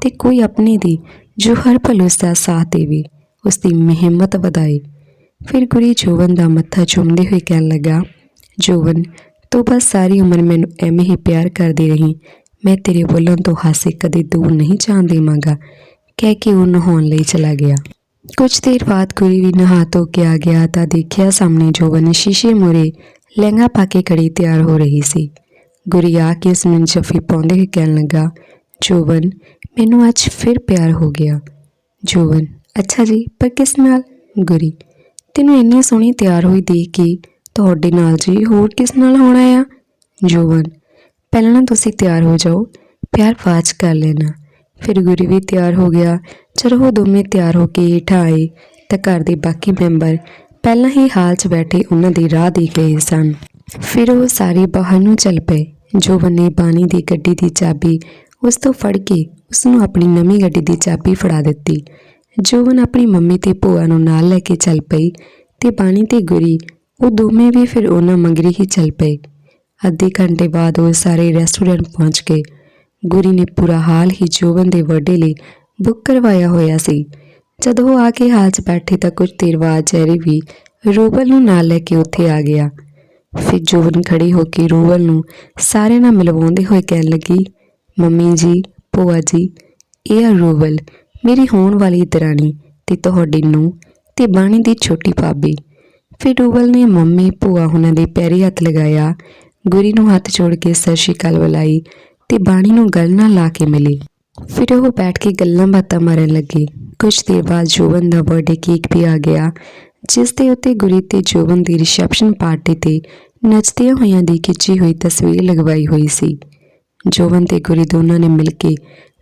ਤੇ ਕੋਈ ਆਪਣੇ ਦੀ ਜੋ ਹਰ ਪਲ ਉਸ ਦਾ ਸਾਥ ਦੇਵੇ ਉਸ ਦੀ ਹਿੰਮਤ ਵਧਾਏ। ਫਿਰ ਗੁਰੀ ਜੋਵਨ ਦਾ ਮੱਥਾ ਚੁੰਮਦੇ ਹੋਏ ਕਹਿਣ ਲੱਗਾ, ਜੋਵਨ, ਤੂੰ ਬਸ ਸਾਰੀ ਉਮਰ ਮੈਨੂੰ ਐਵੇਂ ਹੀ ਪਿਆਰ ਕਰਦੀ ਰਹੀ। ਮੈਂ ਤੇਰੇ ਬੋਲਣ ਤੋਂ ਹਾਸੇ ਕਦੇ ਦੂਰ ਨਹੀਂ ਜਾਣ ਦੇਵਾਂਗਾ। ਕਹਿ ਕੇ ਉਹ ਨਹਾਉਣ ਲਈ ਚਲਾ ਗਿਆ। ਕੁਝ ਦੇਰ ਬਾਅਦ ਗੁਰੀ ਵੀ ਨਹਾ ਧੋ ਕੇ ਆ ਗਿਆ ਤਾਂ ਦੇਖਿਆ ਸਾਹਮਣੇ ਜੋਵਨ ਸ਼ੀਸ਼ੇ ਮੂਹਰੇ ਲਹਿੰਗਾ ਪਾ ਕੇ ਖੜੀ ਤਿਆਰ ਹੋ ਰਹੀ ਸੀ। ਗੁਰੀ ਆ ਕੇ ਉਸ ਜੱਫੀ ਪਾਉਂਦੇ ਹੀ ਕਹਿਣ ਲੱਗਾ ਜੋਵਨ ਮੈਨੂੰ ਅੱਜ ਫਿਰ ਪਿਆਰ ਹੋ ਗਿਆ। ਜੋਵਨ ਅੱਛਾ ਜੀ, ਪਰ ਕਿਸ ਨਾਲ? ਗੁਰੀ, ਤੈਨੂੰ ਇੰਨੀ ਸੋਹਣੀ ਤਿਆਰ ਹੋਈ ਦੇਖ ਕੇ ਤੁਹਾਡੇ ਨਾਲ ਜੀ ਹੋਰ ਕਿਸ ਨਾਲ ਹੋਣਾ ਆ ਜੋਵਨ ਪਹਿਲਾਂ ਨਾ ਤੁਸੀਂ ਤਿਆਰ ਹੋ ਜਾਓ, ਪਿਆਰ ਬਾਅਦ 'ਚ ਕਰ ਲੈਣਾ। ਫਿਰ ਗੁਰੀ ਵੀ ਤਿਆਰ ਹੋ ਗਿਆ। ਜਦੋਂ ਉਹ ਦੋਵੇਂ ਤਿਆਰ ਹੋ ਕੇ ਹੇਠਾਂ ਆਏ ਤਾਂ ਘਰ ਦੇ ਬਾਕੀ ਮੈਂਬਰ ਪਹਿਲਾਂ ਹੀ ਹਾਲ 'ਚ ਬੈਠੇ ਉਹਨਾਂ ਦੀ ਰਾਹ ਦੇਖ ਰਹੇ ਸਨ। ਫਿਰ ਉਹ ਸਾਰੇ ਬਾਹਰ ਨੂੰ ਚੱਲ ਪਏ। ਜੋਬਨ ਨੇ ਬਾਣੀ ਦੀ ਗੱਡੀ ਦੀ ਚਾਬੀ, ਉਸ ਤੋਂ ਫੜ ਕੇ ਉਸ ਨੂੰ ਆਪਣੀ ਨਵੀਂ ਗੱਡੀ ਦੀ ਚਾਬੀ ਫੜਾ ਦਿੱਤੀ। ਜੋਬਨ ਆਪਣੀ ਮੰਮੀ ਤੇ ਭੂਆ ਨੂੰ ਨਾਲ ਲੈ ਕੇ ਚੱਲ ਪਈ ਤੇ ਬਾਣੀ ਤੇ ਗੁਰੀ, ਉਹ ਦੋਵੇਂ ਵੀ ਫਿਰ ਉਹਨਾਂ ਮੰਗਰੀ ਹੀ ਚੱਲ ਪਏ। ਅੱਧੇ ਘੰਟੇ ਬਾਅਦ ਉਹ ਸਾਰੇ ਰੈਸਟੋਰੈਂਟ ਪਹੁੰਚ ਗਏ। ਗੁਰੀ ਨੇ ਪੂਰਾ ਹਾਲ ਹੀ ਜੋਬਨ ਦੇ ਬਰਥਡੇ ਲਈ ਬੁੱਕ ਕਰਵਾਇਆ ਹੋਇਆ ਸੀ। ਜਦੋਂ ਉਹ ਆ ਕੇ ਹਾਲ 'ਚ ਬੈਠੇ ਤਾਂ ਕੁਝ ਦੇਰ ਬਾਅਦ ਜੈਰੀ ਵੀ ਰੂਬਲ ਨੂੰ ਨਾਲ ਲੈ ਕੇ ਉੱਥੇ ਆ ਗਿਆ। ਫਿਰ ਜੋਬਨ ਖੜੀ ਹੋ ਕੇ ਰੂਬਲ ਨੂੰ ਸਾਰਿਆਂ ਨਾਲ ਮਿਲਵਾਉਂਦੇ ਹੋਏ ਕਹਿਣ ਲੱਗੀ, ਮੰਮੀ ਜੀ, ਭੂਆ ਜੀ, ਇਹ ਆ ਰੂਬਲ, ਮੇਰੀ ਹੋਣ ਵਾਲੀ ਦਰਾਣੀ ਤੇ ਤੁਹਾਡੀ ਨੂੰ ਤੇ ਬਾਣੀ ਦੀ ਛੋਟੀ ਭਾਬੀ। ਫਿਰ ਰੂਬਲ ਨੇ ਮੰਮੀ, ਭੂਆ ਉਹਨਾਂ ਦੇ ਪੈਰੀ ਹੱਥ ਲਗਾਇਆ, ਗੁਰੀ ਨੂੰ ਹੱਥ ਜੋੜ ਕੇ ਸਤਿ ਸ਼੍ਰੀ ਅਕਾਲ ਬੁਲਾਈ ਤੇ ਬਾਣੀ ਨੂੰ ਗਲ ਨਾਲ ਲਾ ਕੇ ਮਿਲੀ। ਫਿਰ ਉਹ ਬੈਠ ਕੇ ਗੱਲਾਂ ਬਾਤਾਂ ਮਾਰਨ ਲੱਗੇ। ਕੁਝ ਦੇਰ ਬਾਅਦ ਜੋਬਨ ਦਾ ਬਰਥਡੇ ਕੇਕ ਵੀ ਆ ਗਿਆ, ਜਿਸ ਦੇ ਉੱਤੇ ਗੁਰੀ ਤੇ ਜੋਬਨ ਦੀ ਰਿਸੈਪਸ਼ਨ ਪਾਰਟੀ ਤੇ ਨੱਚਦੀਆਂ ਹੋਈਆਂ ਦੀ ਖਿੱਚੀ ਹੋਈ ਤਸਵੀਰ ਲਗਵਾਈ ਹੋਈ ਸੀ। ਜੋਬਨ ਤੇ ਗੁਰੀ ਦੋਨਾਂ ਨੇ ਮਿਲ ਕੇ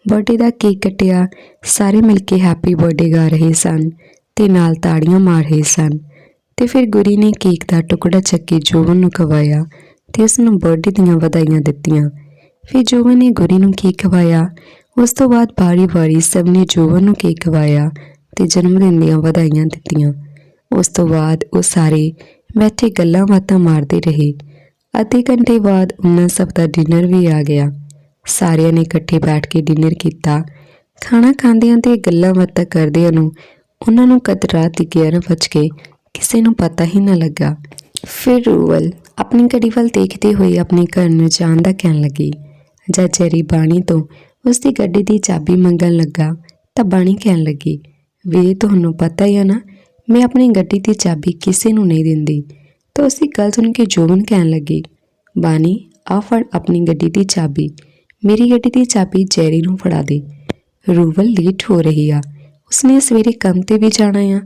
ਬਰਥਡੇ ਦਾ ਕੇਕ ਕੱਟਿਆ, ਸਾਰੇ ਮਿਲ ਕੇ ਹੈਪੀ ਬਰਥਡੇ ਗਾ ਰਹੇ ਸਨ ਤੇ ਨਾਲ ਤਾੜੀਆਂ ਮਾਰ ਰਹੇ ਸਨ ਤੇ ਫਿਰ ਗੁਰੀ ਨੇ ਕੇਕ ਦਾ ਟੁਕੜਾ ਚੱਕ ਕੇ ਜੋਬਨ ਨੂੰ ਖਵਾਇਆ ਤੇ ਉਸ ਨੂੰ ਬਰਥਡੇ ਦੀਆਂ ਵਧਾਈਆਂ ਦਿੱਤੀਆਂ। ਫਿਰ ਜੋਬਨ ਨੇ ਗੁਰੀ ਨੂੰ ਕੇਕ ਖਵਾਇਆ ਉਸ ਤੋਂ ਬਾਅਦ ਵਾਰੀ-ਵਾਰੀ ਸਭ ਨੇ ਜੋਬਨ ਨੂੰ ਕੇਕ ਖਵਾਇਆ ਤੇ ਜਨਮ ਦਿਨ ਦੀਆਂ ਵਧਾਈਆਂ ਦਿੱਤੀਆਂ। ਉਸ ਤੋਂ ਬਾਅਦ ਉਹ ਸਾਰੇ ਬੈਠੇ ਗੱਲਾਂ ਬਾਤਾਂ ਮਾਰਦੇ ਰਹੇ। ਅੱਧੇ ਘੰਟੇ ਬਾਅਦ ਉਹਨਾਂ ਸਭ ਦਾ ਡਿਨਰ ਵੀ ਆ ਗਿਆ। ਸਾਰਿਆਂ ਨੇ ਇਕੱਠੇ ਬੈਠ ਕੇ ਡਿਨਰ ਕੀਤਾ। ਖਾਣਾ ਖਾਂਦਿਆਂ ਤੇ ਗੱਲਾਂ ਬਾਤਾਂ ਕਰਦਿਆਂ ਨੂੰ ਉਹਨਾਂ ਨੂੰ ਕਦ ਰਾਤ ਦੀ 11 ਵੱਜ ਕੇ ਕਿਸੇ ਨੂੰ ਪਤਾ ਹੀ ਨਾ ਲੱਗਾ। ਫਿਰ ਰੂਵਲ ਆਪਣੀ ਘੜੀ ਵੱਲ ਦੇਖਦੇ ਹੋਏ ਆਪਣੇ ਘਰ ਨੂੰ ਜਾਣ ਦਾ ਕਹਿਣ ਲੱਗੀ। ਜਦ ਚੈਰੀ ਬਾਣੀ ਤੋਂ ਉਸ ਦੀ ਗੱਡੀ ਦੀ ਚਾਬੀ ਮੰਗਣ ਲੱਗਾ, ਤਾਂ ਬਾਣੀ ਕਹਿਣ ਲੱਗੀ, ਵੀ, ਤੁਹਾਨੂੰ ਪਤਾ ਹੀ ਆ ਨਾ, ਮੈਂ ਆਪਣੀ ਗੱਡੀ ਦੀ ਚਾਬੀ ਕਿਸੇ ਨੂੰ ਨਹੀਂ ਦਿੰਦੀ। ਤਾਂ ਉਸਦੀ ਗੱਲ ਸੁਣ ਕੇ ਜੋਬਨ ਕਹਿਣ ਲੱਗੀ, ਬਾਣੀ, ਆ ਫੜ ਆਪਣੀ ਗੱਡੀ ਦੀ ਚਾਬੀ, ਮੇਰੀ ਗੱਡੀ ਦੀ ਚਾਬੀ ਜੈਰੀ ਨੂੰ ਫੜਾ ਦੇ। ਰੂਵਲ ਲੇਟ ਹੋ ਰਹੀ ਆ, ਉਸਨੇ ਸਵੇਰੇ ਕੰਮ ਤੇ ਵੀ ਜਾਣਾ ਆ।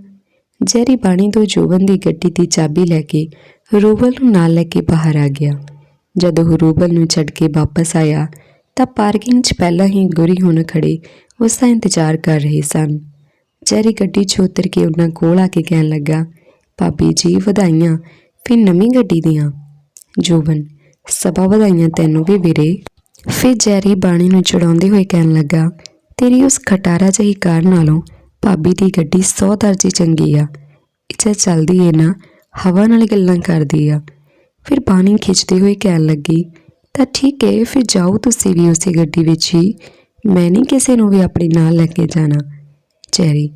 ਜੈਰੀ ਬਾਣੀ ਤੋਂ ਜੋਬਨ ਦੀ ਗੱਡੀ ਦੀ ਚਾਬੀ ਲੈ ਕੇ ਰੂਵਲ ਨੂੰ ਨਾਲ ਲੈ ਕੇ ਬਾਹਰ ਆ ਗਿਆ। ਜਦੋਂ ਉਹ ਰੂਬਲ ਨੂੰ ਛੱਡ ਕੇ ਵਾਪਸ ਆਇਆ ਤਾਂ ਪਾਰਕਿੰਗ 'ਚ ਪਹਿਲਾਂ ਹੀ ਗੁਰੀ ਹੁਣ ਖੜੇ ਉਸ ਦਾ ਇੰਤਜ਼ਾਰ ਕਰ ਰਹੇ ਸਨ। ਜੈਰੀ ਗੱਡੀ 'ਚ ਉਤਰ ਕੇ ਉਹਨਾਂ ਕੋਲ ਆ ਕੇ ਕਹਿਣ ਲੱਗਾ, ਭਾਬੀ ਜੀ, ਵਧਾਈਆਂ, ਫਿਰ ਨਵੀਂ ਗੱਡੀ ਦੀਆਂ। ਜੋਬਨ, ਸਭਾ ਵਧਾਈਆਂ ਤੈਨੂੰ ਵੀ ਵੀਰੇ। ਫਿਰ ਜੈਰੀ ਬਾਣੀ ਨੂੰ ਚੜਾਉਂਦੇ ਹੋਏ ਕਹਿਣ ਲੱਗਾ, ਤੇਰੀ ਉਸ ਖਟਾਰਾ ਜਿਹੀ ਕਾਰ ਨਾਲੋਂ ਭਾਬੀ ਦੀ ਗੱਡੀ 100 ਦਰਜੇ ਚੰਗੀ ਆ। ਇੱਥੇ ਚੱਲਦੀ ਏ ਨਾ, ਹਵਾ ਨਾਲ ਗੱਲਾਂ ਕਰਦੀ ਆ। ਫਿਰ ਬਾਣੀ ਖਿੱਚਦੇ ਹੋਏ ਕਹਿਣ ਲੱਗੀ ਤਾਂ ਠੀਕ ਹੈ, ਫਿਰ ਜਾਓ ਤੁਸੀਂ ਵੀ ਉਸੇ ਗੱਡੀ ਵਿੱਚ ਹੀ। ਮੈਂ ਨਹੀਂ ਕਿਸੇ ਨੂੰ ਵੀ ਆਪਣੇ ਨਾਲ ਲੈ ਕੇ ਜਾਣਾ। ਚੈਰੀ,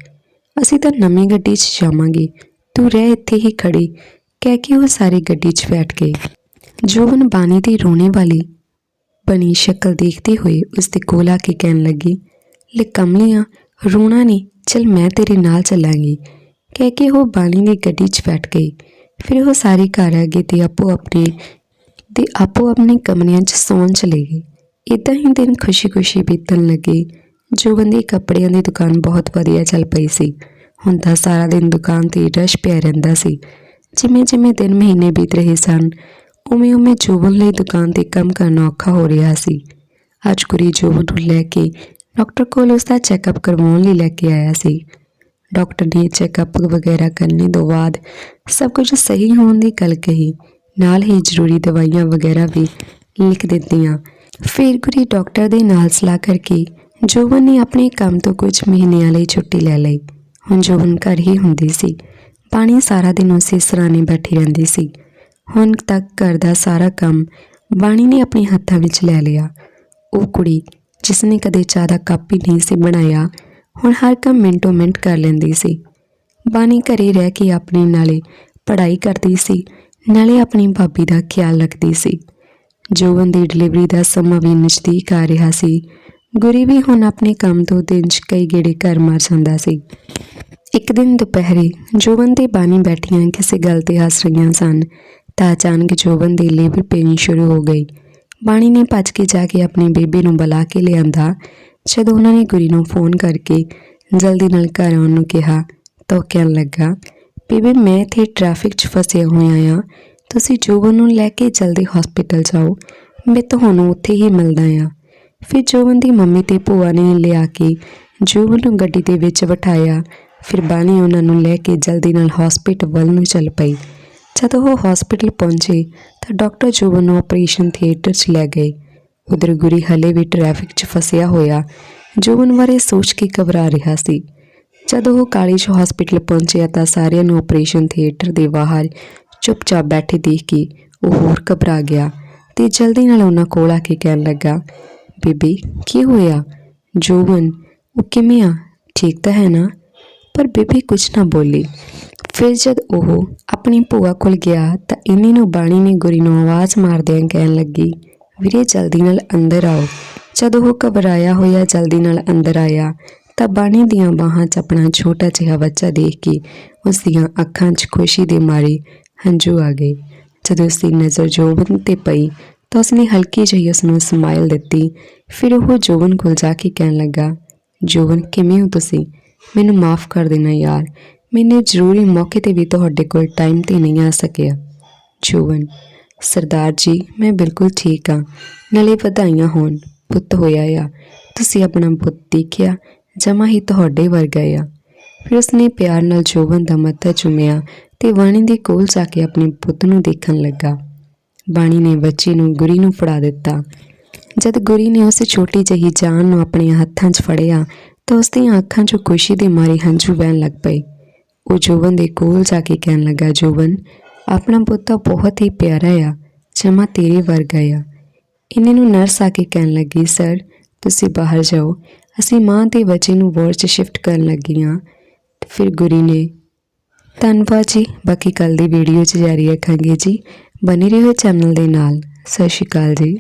ਅਸੀਂ ਤਾਂ ਨਵੀਂ ਗੱਡੀ 'ਚ ਜਾਵਾਂਗੇ। ਤੂੰ ਰਹਿ ਇੱਥੇ ਹੀ ਖੜੀ। ਕਹਿ ਕੇ ਉਹ ਸਾਰੀ ਗੱਡੀ 'ਚ ਬੈਠ ਗਏ ਜੋਬਨ ਬਾਣੀ ਦੀ ਰੋਣੇ ਵਾਲੀ ਬਣੀ ਸ਼ਕਲ ਦੇਖਦੇ ਹੋਏ ਉਸ ਦੇ ਕੋਲ ਆ ਕੇ ਕਹਿਣ ਲੱਗੀ, ਲੈ ਕਮਲੀਆਂ, ਰੋਣਾ ਨਹੀਂ, ਚਲ ਮੈਂ ਤੇਰੇ ਨਾਲ ਚੱਲਾਂਗੀ। ਕਹਿ ਕੇ ਉਹ ਬਾਣੀ ਦੀ ਗੱਡੀ 'ਚ ਬੈਠ ਗਈ। ਫਿਰ ਉਹ ਸਾਰੇ ਘਰ ਆ ਗਏ ਤੇ ਆਪੋ ਆਪਣੇ ਤੇ ਆਪੋ ਆਪਣੇ ਕਮਰਿਆਂ 'ਚ ਸੌਣ ਚਲੇ ਗਏ। ਇਦਾਂ ਹੀ ਦਿਨ ਖੁਸ਼ੀ-ਖੁਸ਼ੀ ਬੀਤਣ ਲੱਗੇ। ਜੋਬਨ ਦੀ ਕੱਪੜਿਆਂ ਦੀ ਦੁਕਾਨ ਬਹੁਤ ਵਧੀਆ ਚੱਲ ਪਈ ਸੀ। ਹੁਣ ਤਾਂ ਸਾਰਾ ਦਿਨ ਦੁਕਾਨ ਤੇ ਰਸ਼ ਪਿਆ ਰਹਿੰਦਾ ਸੀ। ਜਿਵੇਂ ਜਿਵੇਂ ਦਿਨ ਮਹੀਨੇ ਬੀਤ ਰਹੇ ਸਨ ਉਵੇਂ ਉਵੇਂ ਜੋਬਨ ਲਈ ਦੁਕਾਨ ਤੇ ਕੰਮ ਕਰਨਾ ਔਖਾ ਹੋ ਰਿਹਾ ਸੀ। ਅੱਜ ਕੁੜੀ ਜੋਬਨ ਨੂੰ ਲੈ ਕੇ ਡਾਕਟਰ ਕੋਲ ਉਸ ਦਾ ਚੈੱਕਅਪ ਕਰਵਾਉਣ ਲਈ ਲੈ ਕੇ ਆਇਆ ਸੀ। ਡਾਕਟਰ ਨੇ ਚੈੱਕਅਪ ਵਗੈਰਾ ਕਰਨ ਤੋਂ ਬਾਅਦ ਸਭ ਕੁਝ ਸਹੀ ਹੋਣ ਦੀ ਗੱਲ ਕਹੀ। ਨਾਲ ਹੀ ਜ਼ਰੂਰੀ ਦਵਾਈਆਂ ਵਗੈਰਾ ਵੀ ਲਿਖ ਦਿੱਤੀਆਂ। ਫਿਰ ਕੁੜੀ ਡਾਕਟਰ ਦੇ ਨਾਲ ਸਲਾਹ ਕਰਕੇ ਜੋਬਨ ਨੇ ਆਪਣੇ ਕੰਮ ਤੋਂ ਕੁਝ ਮਹੀਨਿਆਂ ਲਈ ਛੁੱਟੀ ਲੈ ਲਈ। ਹੁਣ ਜੋਬਨ ਘਰ ਹੀ ਹੁੰਦੀ ਸੀ। ਪਾਣੀ ਸਾਰਾ ਦਿਨ ਉਸੇ ਸਰਾਣੇ ਬੈਠੀ ਰਹਿੰਦੀ ਸੀ। ਹੁਣ ਤੱਕ ਘਰ ਦਾ ਸਾਰਾ ਕੰਮ ਬਾਣੀ ਨੇ ਆਪਣੇ ਹੱਥਾਂ ਵਿੱਚ ਲੈ ਲਿਆ। ਉਹ ਕੁੜੀ ਜਿਸ ਨੇ ਕਦੇ ਚਾਹ ਦਾ ਕੱਪ ਹੀ ਨਹੀਂ ਸੀ ਬਣਾਇਆ, ਹੁਣ ਹਰ ਕੰਮ ਮਿੰਟੋ ਮਿੰਟ ਕਰ ਲੈਂਦੀ ਸੀ। ਬਾਣੀ ਘਰੇ ਰਹਿ ਕੇ ਆਪਣੇ ਨਾਲੇ ਪੜ੍ਹਾਈ ਕਰਦੀ ਸੀ। ਨਾਲੇ ਆਪਣੀ ਭਾਬੀ ਦਾ ਖਿਆਲ ਰੱਖਦੀ ਸੀ। ਜੋਵਨ ਦੀ ਡਿਲੀਵਰੀ ਦਾ ਸਮਾਂ ਵੀ ਨਜ਼ਦੀਕ ਆ ਰਿਹਾ ਸੀ। ਗੁਰੀ ਵੀ ਹੁਣ ਆਪਣੇ ਕੰਮ ਤੋਂ ਦਿਨ 'ਚ ਕਈ ਗੇੜੇ ਘਰ ਮਾਰ ਜਾਂਦਾ ਸੀ। ਇੱਕ ਦਿਨ ਦੁਪਹਿਰੇ ਜੋਵਨ ਤੇ ਬਾਣੀ ਬੈਠੀਆਂ ਕਿਸੇ ਗੱਲ ਤੇ ਹੱਸ ਰਹੀਆਂ ਸਨ। ਤਾਂ ਅਚਾਨਕ ਜੋਵਨ ਦੀ ਲੇਬਰ ਪੇਣੀ ਸ਼ੁਰੂ ਹੋ ਗਈ। ਬਾਣੀ ਨੇ ਭੱਜ ਕੇ ਜਾ ਕੇ ਆਪਣੀ ਬੇਬੀ ਨੂੰ ਬੁਲਾ ਕੇ ਲਿਆਂਦਾ। ਜਦੋਂ ਉਹਨਾਂ ਨੇ ਗੁਰੀ ਨੂੰ ਫੋਨ ਕਰਕੇ ਜਲਦੀ ਨਾਲ ਘਰ ਆਉਣ ਨੂੰ ਕਿਹਾ, ਤਾਂ ਕਹਿਣ ਲੱਗਾ ਬੇਬੀ, ਮੈਂ ਇੱਥੇ ਟ੍ਰੈਫਿਕ 'ਚ ਫਸਿਆ ਹੋਇਆ ਆ। ਤੁਸੀਂ ਜੋਬਨ ਨੂੰ ਲੈ ਕੇ ਜਲਦੀ ਹਸਪੀਟਲ ਜਾਓ। ਮੈਂ ਤੁਹਾਨੂੰ ਉੱਥੇ ਹੀ ਮਿਲਦਾ ਆ। ਫਿਰ ਜੋਬਨ ਦੀ ਮੰਮੀ ਤੇ ਭੂਆ ਨੇ ਲਿਆ ਕੇ ਜੋਬਨ ਨੂੰ ਗੱਡੀ ਦੇ ਵਿੱਚ ਬਿਠਾਇਆ। ਫਿਰ ਬਾਣੀ ਉਹਨਾਂ ਨੂੰ ਲੈ ਕੇ ਜਲਦੀ ਨਾਲ ਹਸਪੀਟਲ ਵੱਲ ਨੂੰ ਚੱਲ ਪਈ। ਜਦੋਂ ਉਹ ਹਸਪੀਟਲ ਪਹੁੰਚੇ, ਤਾਂ ਡਾਕਟਰ ਜੋਬਨ ਨੂੰ ਆਪਰੇਸ਼ਨ ਥੀਏਟਰ 'ਚ ਲੈ ਗਏ। ਉਧਰ ਗੁਰੀ ਹਲੇ ਵੀ ਟ੍ਰੈਫਿਕ 'ਚ ਫਸਿਆ ਹੋਇਆ। ਜੋਬਨ ਬਾਰੇ ਸੋਚ ਕੇ ਘਬਰਾ ਰਿਹਾ ਸੀ। ਜਦੋਂ ਉਹ ਕਾਲਜ ਹਸਪੀਟਲ ਪਹੁੰਚਿਆ ਤਾਂ ਸਾਰਿਆਂ ਨੂੰ ਆਪਰੇਸ਼ਨ ਥੀਏਟਰ ਦੇ ਬਾਹਰ ਚੁੱਪਚਾਪ ਬੈਠੇ ਦੇਖ ਕੇ ਉਹ ਹੋਰ ਘਬਰਾ ਗਿਆ ਤੇ ਜਲਦੀ ਨਾਲ ਉਹਨਾਂ ਕੋਲ ਆ ਕੇ ਕਹਿਣ ਲੱਗਾ, ਬੀਬੀ, ਕੀ ਹੋਇਆ? ਜੋਵਨ ਉਹ ਕਿਵੇਂ ਆ? ਠੀਕ ਤਾਂ ਹੈ ਨਾ? ਪਰ ਬੀਬੀ ਕੁਝ ਨਾ ਬੋਲੀ। ਫਿਰ ਜਦ ਉਹ ਆਪਣੀ ਭੂਆ ਕੋਲ ਗਿਆ ਤਾਂ ਇੰਨੀ ਨੂੰ ਬਾਣੀ ਨੇ ਗੁਰੀ ਨੂੰ ਆਵਾਜ਼ ਮਾਰਦਿਆਂ ਕਹਿਣ ਲੱਗੀ, ਵੀਰੇ, ਜਲਦੀ ਨਾਲ ਅੰਦਰ ਆਓ। ਜਦੋਂ ਉਹ ਘਬਰਾਇਆ ਹੋਇਆ ਜਲਦੀ ਨਾਲ ਅੰਦਰ ਆਇਆ ਤਾਂ ਬਾਣੀ ਦੀਆਂ ਬਾਹਾਂ 'ਚ ਆਪਣਾ ਛੋਟਾ ਜਿਹਾ ਬੱਚਾ ਦੇਖ ਕੇ ਉਸ ਦੀਆਂ ਅੱਖਾਂ 'ਚ ਖੁਸ਼ੀ ਦੇ ਮਾਰੇ ਹੰਝੂ ਆ ਗਏ। ਜਦੋਂ ਉਸ ਦੀ ਨਜ਼ਰ ਜੋਬਨ ਤੇ ਪਈ ਤਾਂ ਉਸਨੇ ਹਲਕੀ ਜਿਹੀ ਉਸ ਨੂੰ ਸਮਾਈਲ ਦਿੱਤੀ। ਫਿਰ ਉਹ ਜੋਬਨ ਕੋਲ ਜਾ ਕੇ ਕਹਿਣ ਲੱਗਾ, ਜੋਬਨ, ਕਿਵੇਂ ਹੋ ਤੁਸੀਂ? ਮੈਨੂੰ ਮਾਫ ਕਰ ਦੇਣਾ ਯਾਰ। ਮੈਨੇ ਜ਼ਰੂਰੀ ਮੌਕੇ ਤੇ ਵੀ ਤੁਹਾਡੇ ਕੋਲ ਟਾਈਮ ਤੇ ਨਹੀਂ ਆ ਸਕਿਆ। ਜੋਬਨ, ਸਰਦਾਰ ਜੀ, ਮੈਂ ਬਿਲਕੁਲ ਠੀਕ ਹਾਂ। ਨਾਲੇ ਵਧਾਈਆਂ ਹੋਣ। ਪੁੱਤ ਹੋਇਆ ਆ। ਤੁਸੀਂ ਆਪਣਾ ਪੁੱਤ ਦੇਖਿਆ। ਜਮਾ ਹੀ ਤੁਹਾਡੇ ਵਰਗਾ ਆ। ਫਿਰ ਉਸਨੇ ਪਿਆਰ ਨਾਲ ਜੋਬਨ ਦਾ ਮੱਥਾ ਚੁੰਮਿਆ ਤੇ ਵਾਣੀ ਦੇ ਕੋਲ ਜਾ ਕੇ ਆਪਣੇ ਪੁੱਤ ਨੂੰ ਦੇਖਣ ਲੱਗਾ। ਬਾਣੀ ਨੇ ਬੱਚੇ ਨੂੰ, ਗੁਰੀ ਨੂੰ ਫੜਾ ਦਿੱਤਾ। ਜਦ ਗੁਰੀ ਨੇ ਉਸ ਛੋਟੀ ਜਿਹੀ ਜਾਨ ਨੂੰ ਆਪਣੇ ਹੱਥਾਂ 'ਚ ਫੜਿਆ, ਤਾਂ ਉਸ ਦੀਆਂ ਅੱਖਾਂ 'ਚੋਂ ਖੁਸ਼ੀ ਦੇ ਮਾਰੇ ਹੰਝੂ ਵਹਿਣ ਲੱਗ ਪਏ। ਉਹ ਜੋਬਨ ਦੇ ਕੋਲ ਜਾ ਕੇ ਕਹਿਣ ਲੱਗਾ, ਜੋਬਨ, ਆਪਣਾ ਪੁੱਤ ਬਹੁਤ ਹੀ ਪਿਆਰਾ ਆ, ਜਮਾ ਤੇਰੇ ਵਰਗਾ ਆ। ਇਹਨੇ ਨੂੰ ਨਰਸ ਆ ਕੇ ਕਹਿਣ ਲੱਗੀ, ਸਰ, ਤੁਸੀਂ ਬਾਹਰ ਜਾਓ। ਅਸੀਂ ਮਾਂ ਤੇ ਬੱਚੇ ਨੂੰ ਵਾਰਡ 'ਚ ਸ਼ਿਫਟ ਕਰਨ ਲੱਗੀਆਂ। ਫਿਰ ਗੁਰੀ ਨੇ ਧੰਨਵਾਦ ਜੀ, ਬਾਕੀ ਕੱਲ ਦੀ ਵੀਡੀਓ 'ਚ ਜਾਰੀ ਰੱਖਾਂਗੇ ਜੀ। ਬਨੇ ਰਹੋ ਚੈਨਲ ਦੇ ਨਾਲ। ਸਤਿ ਸ਼੍ਰੀ ਅਕਾਲ ਜੀ।